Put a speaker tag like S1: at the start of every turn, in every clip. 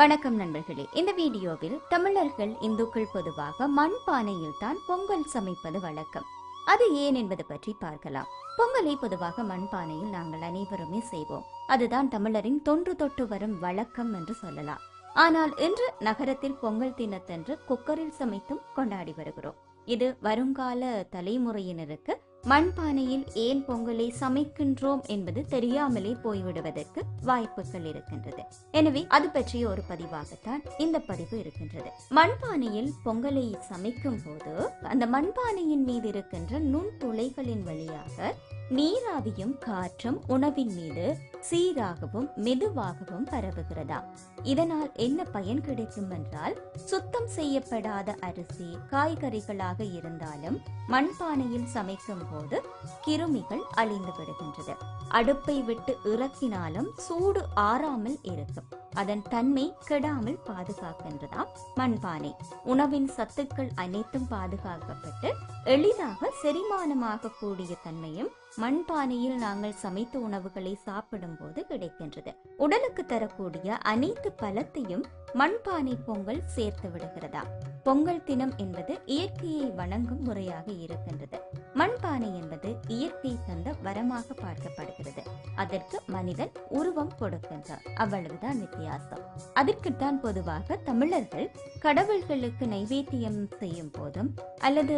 S1: வணக்கம் நண்பர்களே. இந்த வீடியோவில் தமிழர்கள் இந்துக்கள் பொதுவாக மண்பானையில் தான் பொங்கல் சமைப்பது வழக்கம். அது ஏன் என்பது பற்றி பார்க்கலாம். பொங்கலை பொதுவாக மண்பானையில் நாங்கள் அனைவருமே செய்வோம். அதுதான் தமிழரின் தொன்று தொட்டு வரும் வழக்கம் என்று சொல்லலாம். ஆனால் இன்று நகரத்தில் பொங்கல் தினத்தன்று குக்கரில் சமைத்தும் கொண்டாடி வருகிறோம். இது வருங்கால தலைமுறையினருக்கு மண்பானையில் ஏன் பொங்கலை சமைக்கின்றோம் என்பது தெரியாமலே போய்விடுவதற்கு வாய்ப்புகள் இருக்கின்றது. எனவே அது பற்றிய ஒரு பதிவாகத்தான் இந்த பதிவு இருக்கின்றது. மண்பானையில் பொங்கலை சமைக்கும் போது அந்த மண்பானையின் மீது இருக்கின்ற நுண்துளைகளின் வழியாக நீராவியும் காற்றும் உணவின் மீது சீராகவும் மெதுவாகவும் பரவுகிறதா? இதனால் என்ன பயன் கிடைக்கும் என்றால் சுத்தம் செய்யப்படாத அரிசி காய்கறிகளாக இருந்தாலும் மண்பானையில் சமைக்கும் போது கிருமிகள் அழிந்து விடுகின்றது. அடுப்பை விட்டு இறக்கினாலும் சூடு ஆறாமல் இருக்கும். அதன் தன்மை கெடாமல் பாதுகாக்கின்றதாம் மண்பானை. உணவின் சத்துக்கள் அனைத்தும் பாதுகாக்கப்பட்டு எளிதாக செரிமானமாக கூடிய தன்மையும் மண்பானையில் நாங்கள் சமைத்த உணவுகளை சாப்பிடும் போது கிடைக்கின்றது. உடலுக்கு தரக்கூடிய அனைத்து பலத்தையும் மண்பானை பொங்கல் சேர்த்து விடுகிறதா பொங்கல் தினம் என்பது இயற்கையை வணங்கும் முறையாக இருக்கின்றது. மண்பானை என்பது இயற்கை தந்த வரமாக பார்க்கப்படுகிறது. அதற்கு மனிதன் உருவம் கொடுக்கின்றார். அவ்வளவுதான் வித்தியாசம். அதற்குத்தான் பொதுவாக தமிழர்கள் கடவுள்களுக்கு நைவேத்தியம் செய்யும் போதும் அல்லது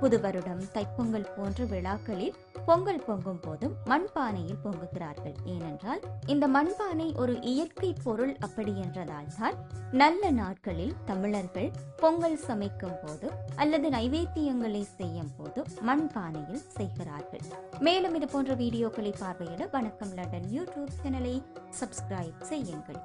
S1: புது வருடம் தைப்பொங்கல் போன்ற விழாக்களில் பொங்கல் பொங்கும் போதும் மண்பானையில் பொங்குகிறார்கள். ஏனென்றால் இந்த மண்பானை ஒரு இயற்கை பொருள் அப்படி என்றதால் தான் நல்ல நாட்களில் தமிழர்கள் பொங்கல் சமைக்கும் போது அல்லது நைவேத்தியங்களை செய்யும் போது மண்பானையில் செய்கிறார்கள். மேலும் இது போன்ற வீடியோக்களை பார்வையிட வணக்கம் லண்டன் யூடியூப் சேனலை சப்ஸ்கிரைப் செய்யுங்கள்.